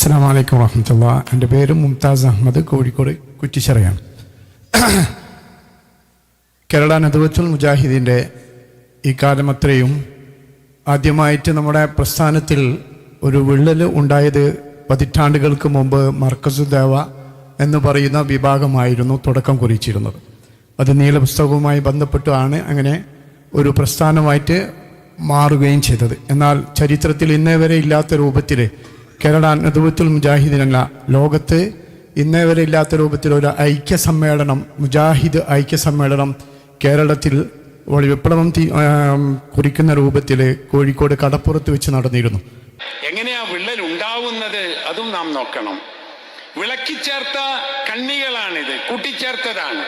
അസ്സാം വലൈക്കും വാഹമത്തുള്ള എന്റെ പേര് മുംതാസ് അഹമ്മദ് കോഴിക്കോട് കുറ്റിച്ചിറയാണ്. കേരള നദുവത്തുൽ മുജാഹിദിന്റെ ഈ കാലം അത്രയും ആദ്യമായിട്ട് നമ്മുടെ പ്രസ്ഥാനത്തിൽ ഒരു വിള്ളൽ ഉണ്ടായത് പതിറ്റാണ്ടുകൾക്ക് മുമ്പ് മർക്കസുദേവ എന്ന് പറയുന്ന വിഭാഗമായിരുന്നു തുടക്കം കുറിച്ചിരുന്നത്. അത് നീല നീലപുസ്തകവുമായി ബന്ധപ്പെട്ടാണ് അങ്ങനെ ഒരു പ്രസ്ഥാനമായിട്ട് മാറുകയും ചെയ്തത്. എന്നാൽ ചരിത്രത്തിൽ ഇന്നേ വരെ ഇല്ലാത്ത രൂപത്തിൽ കേരള നദുവത്തുൽ മുജാഹിദിനല്ല ലോകത്ത് ഇന്നേ വരെ ഇല്ലാത്ത രൂപത്തിൽ ഒരു ഐക്യ സമ്മേളനം മുജാഹിദ് ഐക്യ സമ്മേളനം കേരളത്തിൽ വിപ്ലവം കുറിക്കുന്ന രൂപത്തിൽ കോഴിക്കോട് കടപ്പുറത്ത് വെച്ച് നടന്നിരുന്നു. എങ്ങനെയാ വിള്ളൽ ഉണ്ടാവുന്നത്? അതും നാം നോക്കണം. വിളക്കി വിളക്കിച്ചേർത്ത കണ്ണികളാണിത് കൂട്ടിച്ചേർത്തതാണ്.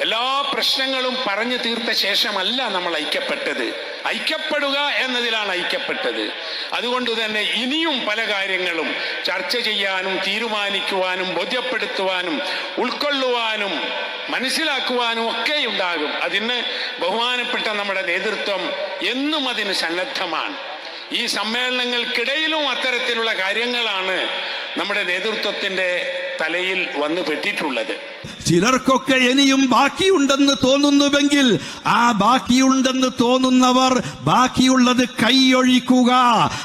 എല്ലാ പ്രശ്നങ്ങളും പറഞ്ഞു തീർത്ത ശേഷമല്ല നമ്മൾ ഐക്യപ്പെട്ടത്. ഐക്യപ്പെടുക എന്നതിലാണ് ഐക്യപ്പെട്ടത്. അതുകൊണ്ട് തന്നെ ഇനിയും പല കാര്യങ്ങളും ചർച്ച ചെയ്യാനും തീരുമാനിക്കുവാനും ബോധ്യപ്പെടുത്തുവാനും ഉൾക്കൊള്ളുവാനും മനസ്സിലാക്കുവാനും ഒക്കെ ഉണ്ടാകും. അതിന് ബഹുമാനപ്പെട്ട നമ്മുടെ നേതൃത്വം എന്നും അതിന് സന്നദ്ധമാണ്. ഈ സമ്മേളനങ്ങൾക്കിടയിലും അത്തരത്തിലുള്ള കാര്യങ്ങളാണ് നമ്മുടെ നേതൃത്വത്തിന്റെ തലയിൽ വന്നു പെട്ടിട്ടുള്ളത്. ചിലർക്കൊക്കെ ഇനിയും ബാക്കിയുണ്ടെന്ന് തോന്നുന്നുവെങ്കിൽ ആ ബാക്കിയുണ്ടെന്ന് തോന്നുന്നവർ ബാക്കിയുള്ളത് കൈയൊഴിക്കുക.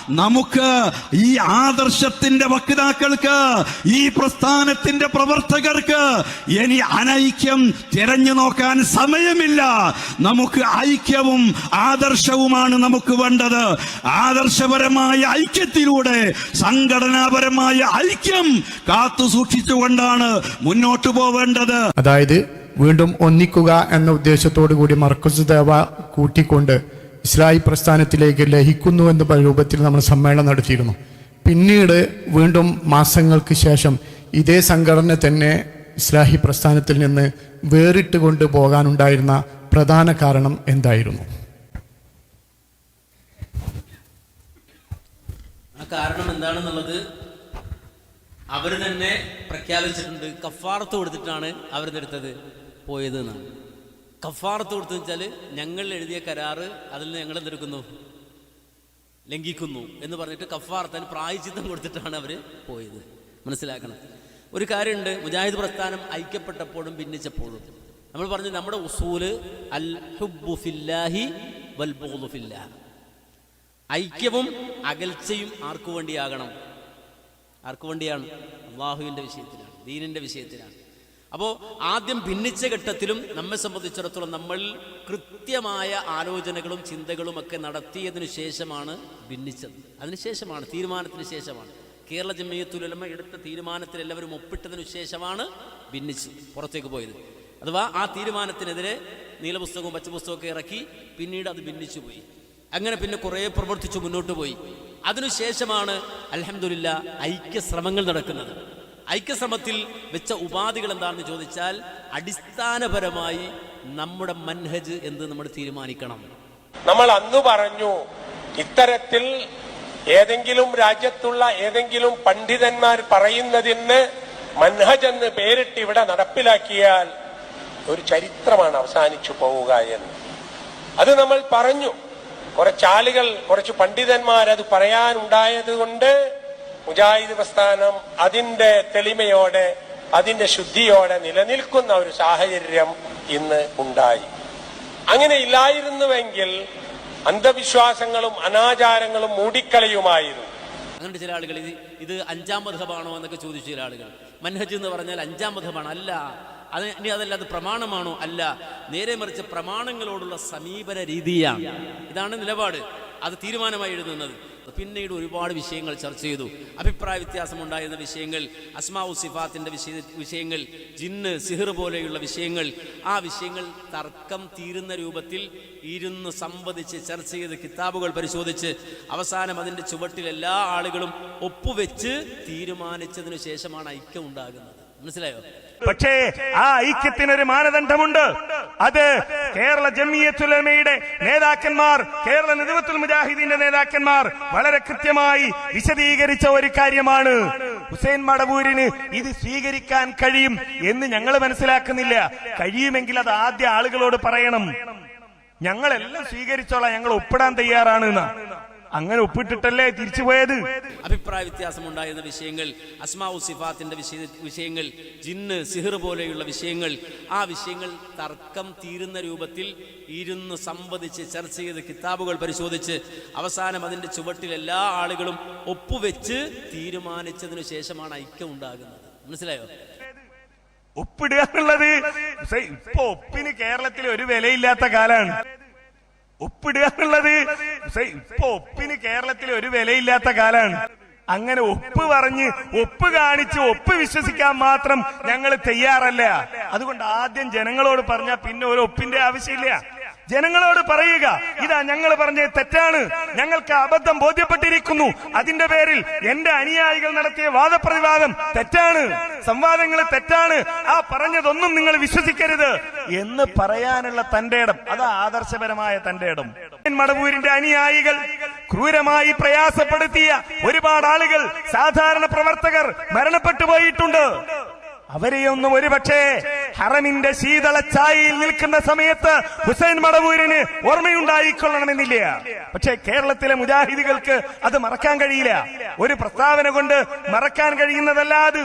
നമുക്ക് ഈ ആദർശത്തിന്റെ വക്താക്കൾക്ക് ഈ പ്രസ്ഥാനത്തിന്റെ പ്രവർത്തകർക്ക് ഇനി അനൈക്യം തിരഞ്ഞു നോക്കാൻ സമയമില്ല. നമുക്ക് ഐക്യവും ആദർശവുമാണ് നമുക്ക് വേണ്ടത്. ആദർശപരമായ ഐക്യത്തിലൂടെ സംഘടനാപരമായ ഐക്യം കാത്തു സൂക്ഷിച്ചുകൊണ്ടാണ് മുന്നോട്ടു പോവേണ്ടത്. അതായത് വീണ്ടും ഒന്നിക്കുക എന്ന ഉദ്ദേശത്തോടു കൂടി മർക്കസ് ദേവ കൂട്ടിക്കൊണ്ട് ഇസ്ലായി പ്രസ്ഥാനത്തിലേക്ക് ലഹിക്കുന്നു എന്ന രൂപത്തിൽ നമ്മൾ സമ്മേളനം നടത്തിയിരുന്നു. പിന്നീട് വീണ്ടും മാസങ്ങൾക്ക് ശേഷം ഇതേ സംഘടന തന്നെ ഇസ്ലാഹി പ്രസ്ഥാനത്തിൽ നിന്ന് വേറിട്ട് കൊണ്ട് പോകാനുണ്ടായിരുന്ന പ്രധാന കാരണം എന്തായിരുന്നു? ആ കാരണം എന്താണെന്നുള്ളത് അവർ തന്നെ പ്രഖ്യാപിച്ചിട്ടുണ്ട് കഫാറത്ത് കൊടുത്തിട്ടാണ് അവരെടുത്തത് പോയത് എന്നാണ് കഫാറത്ത് കൊടുത്തു വെച്ചാൽ ഞങ്ങൾ എഴുതിയ കരാറ് അതിൽ നിന്ന് ഞങ്ങൾ എന്തെടുക്കുന്നു? ലംഘിക്കുന്നു എന്ന് പറഞ്ഞിട്ട് കഫാർത്തന് പ്രായച്ചിത്തം കൊടുത്തിട്ടാണ് അവർ പോയത്. മനസ്സിലാക്കണം. ഒരു കാര്യമുണ്ട് മുജാഹിദ് പ്രസ്ഥാനം ഐക്യപ്പെട്ടപ്പോഴും ഭിന്നിച്ചപ്പോഴും. നമ്മൾ പറഞ്ഞു നമ്മുടെ ഉസൂൽ അൽ ഹുബ്ബു ഫില്ലാഹി വൽ ഐക്യവും അകൽച്ചയും ആർക്കു വേണ്ടിയാകണം? ആർക്കു വേണ്ടിയാണ്? അള്ളാഹുവിന്റെ വിഷയത്തിലാണ് ദീനിന്റെ വിഷയത്തിലാണ്. അപ്പോൾ ആദ്യം ഭിന്നിച്ച ഘട്ടത്തിലും നമ്മെ സംബന്ധിച്ചിടത്തോളം നമ്മൾ കൃത്യമായ ആലോചനകളും ചിന്തകളും ഒക്കെ നടത്തിയതിനു ശേഷമാണ് ഭിന്നിച്ചത്. അതിനുശേഷമാണ് തീരുമാനത്തിന് ശേഷമാണ്. കേരള ജമയത്തുലമ എടുത്ത തീരുമാനത്തിൽ എല്ലാവരും ഒപ്പിട്ടതിനു ശേഷമാണ് ഭിന്നിച്ച് പുറത്തേക്ക് പോയത്. അഥവാ ആ തീരുമാനത്തിനെതിരെ നീലപുസ്തകവും പച്ചപുസ്തകമൊക്കെ ഇറക്കി പിന്നീട് അത് ഭിന്നിച്ചു പോയി. അങ്ങനെ പിന്നെ കുറേ പ്രവർത്തിച്ച് മുന്നോട്ട് പോയി. അതിനുശേഷമാണ് അലഹമില്ല ഐക്യശ്രമങ്ങൾ നടക്കുന്നത്. ഐക്യശ്രമത്തിൽ വെച്ച ഉപാധികൾ എന്താണെന്ന് ചോദിച്ചാൽ അടിസ്ഥാനപരമായി നമ്മുടെ മൻഹജ് എന്ന് നമ്മൾ തീരുമാനിക്കണം. നമ്മൾ അന്ന് പറഞ്ഞു ഇത്തരത്തിൽ ഏതെങ്കിലും രാജ്യത്തുള്ള ഏതെങ്കിലും പണ്ഡിതന്മാർ പറയുന്നതിന് മൻഹജ് എന്ന് പേരിട്ട് ഇവിടെ നടപ്പിലാക്കിയാൽ ഒരു ചരിത്രമാണ് അവസാനിച്ചു പോവുക എന്ന്. അത് നമ്മൾ പറഞ്ഞു. കുറച്ചാളുകൾ കുറച്ച് പണ്ഡിതന്മാർ അത് പറയാനുണ്ടായത് കൊണ്ട് മുജാഹിദ് പ്രസ്ഥാനം അതിന്റെ തെളിമയോടെ അതിന്റെ ശുദ്ധിയോടെ നിലനിൽക്കുന്ന ഒരു സാഹചര്യം ഇന്ന് ഉണ്ടായി. അങ്ങനെ ഇല്ലായിരുന്നുവെങ്കിൽ അന്ധവിശ്വാസങ്ങളും അനാചാരങ്ങളും മൂടിക്കളയുമായിരുന്നു. അങ്ങനെ ചില ആളുകൾ ഇത് ഇത് അഞ്ചാം മധബാണോ എന്നൊക്കെ ചോദിച്ചു ചില ആളുകൾ. മൻഹജ് എന്ന് പറഞ്ഞാൽ അഞ്ചാം മധബാണ് അല്ല അത് ഇനി അതല്ല അത് പ്രമാണമാണോ? അല്ല. നേരെ മറിച്ച് പ്രമാണങ്ങളോടുള്ള സമീപന രീതിയാണ്. ഇതാണ് നിലപാട്. അത് തീരുമാനമായി എഴുതുന്നത്. പിന്നീട് ഒരുപാട് വിഷയങ്ങൾ ചർച്ച ചെയ്തു. അഭിപ്രായ വ്യത്യാസമുണ്ടായിരുന്ന വിഷയങ്ങൾ അസ്മാവു സിഫാത്തിന്റെ വിഷയ വിഷയങ്ങൾ ജിന്ന് സിഹിർ പോലെയുള്ള വിഷയങ്ങൾ ആ വിഷയങ്ങൾ തർക്കം തീരുന്ന രൂപത്തിൽ ഇരുന്ന് സംവദിച്ച് ചർച്ച ചെയ്ത് കിതാബുകൾ പരിശോധിച്ച് അവസാനം അതിന്റെ ചുവട്ടിൽ എല്ലാ ആളുകളും ഒപ്പുവെച്ച് തീരുമാനിച്ചതിനു ശേഷമാണ് ഐക്യം ഉണ്ടാകുന്നത്. മനസ്സിലായോ? പക്ഷേ ആ ഐക്യത്തിനൊരു മാനദണ്ഡമുണ്ട്. അത് കേരള ജമിയത്തുലമയുടെ നേതാക്കന്മാർ കേരള നിതുവത്തുൽ മുജാഹിദീന്റെ നേതാക്കന്മാർ വളരെ കൃത്യമായി വിശദീകരിച്ച ഒരു കാര്യമാണ്. ഹുസൈൻ മടവൂരിന് ഇത് സ്വീകരിക്കാൻ കഴിയും എന്ന് ഞങ്ങൾ മനസ്സിലാക്കുന്നില്ല. കഴിയുമെങ്കിൽ അത് ആദ്യ ആളുകളോട് പറയണം. ഞങ്ങളെല്ലാം സ്വീകരിച്ചോളാം. ഞങ്ങൾ ഒപ്പിടാൻ തയ്യാറാണ് എന്ന് അങ്ങനെ ഒപ്പിട്ടിട്ടല്ലേ തിരിച്ചു പോയത്? അഭിപ്രായ വ്യത്യാസം ഉണ്ടായിരുന്ന വിഷയങ്ങൾ അസ്മാഉ സിഫാത്തിന്റെ വിഷയങ്ങൾ ജിന്ന് സിഹിർ പോലെയുള്ള വിഷയങ്ങൾ ആ വിഷയങ്ങൾ തർക്കം തീരുന്ന രൂപത്തിൽ ഇരുന്ന് സംവദിച്ച് ചർച്ച ചെയ്ത് കിതാബുകൾ പരിശോധിച്ച് അവസാനം അതിന്റെ ചുവട്ടിൽ എല്ലാ ആളുകളും ഒപ്പുവെച്ച് തീരുമാനിച്ചതിനു ശേഷമാണ് ഐക്യം ഉണ്ടാകുന്നത്. മനസ്സിലായോ? ഒപ്പിടുക എന്നുള്ളത് ഇപ്പൊ ഒപ്പിന് കേരളത്തിൽ ഒരു വിലയില്ലാത്ത കാലാണ്. ഒപ്പിടുക എന്നുള്ളത് ഇപ്പൊ ഒപ്പിന് കേരളത്തിൽ ഒരു വിലയില്ലാത്ത കാലാണ്. അങ്ങനെ ഒപ്പ് പറഞ്ഞ് ഒപ്പ് കാണിച്ച് ഒപ്പ് വിശ്വസിക്കാൻ മാത്രം ഞങ്ങൾ തയ്യാറല്ല. അതുകൊണ്ട് ആദ്യം ജനങ്ങളോട് പറഞ്ഞാൽ പിന്നെ ഒരു ഒപ്പിന്റെ ആവശ്യമില്ല. ജനങ്ങളോട് പറയുക ഇതാ ഞങ്ങൾ പറഞ്ഞത് തെറ്റാണ്. ഞങ്ങൾക്ക് അബദ്ധം ബോധ്യപ്പെട്ടിരിക്കുന്നു. അതിന്റെ പേരിൽ എന്റെ അനുയായികൾ നടത്തിയ വാദപ്രതിവാദം തെറ്റാണ്. സംവാദങ്ങൾ തെറ്റാണ്. ആ പറഞ്ഞതൊന്നും നിങ്ങൾ വിശ്വസിക്കരുത്. എന്ന് പറയാനുള്ള തന്റെ ഇടം. അത് ആദർശപരമായ തന്റെ ഇടം. മടവൂരിന്റെ അനുയായികൾ ക്രൂരമായി പ്രയാസപ്പെടുത്തിയ ഒരുപാട് ആളുകൾ സാധാരണ പ്രവർത്തകർ മരണപ്പെട്ടു പോയിട്ടുണ്ട്. അവരെയൊന്നും ഒരുപക്ഷേ ഹറമിന്റെ ശീതള ചായയിൽ നിൽക്കുന്ന സമയത്ത് ഹുസൈൻ മടവൂരിന് ഓർമ്മയുണ്ടായിക്കൊള്ളണമെന്നില്ല. പക്ഷേ കേരളത്തിലെ മുജാഹിദികൾക്ക് അത് മറക്കാൻ കഴിയില്ല. ഒരു പ്രസ്താവന കൊണ്ട് മറക്കാൻ കഴിയുന്നതല്ല അത്.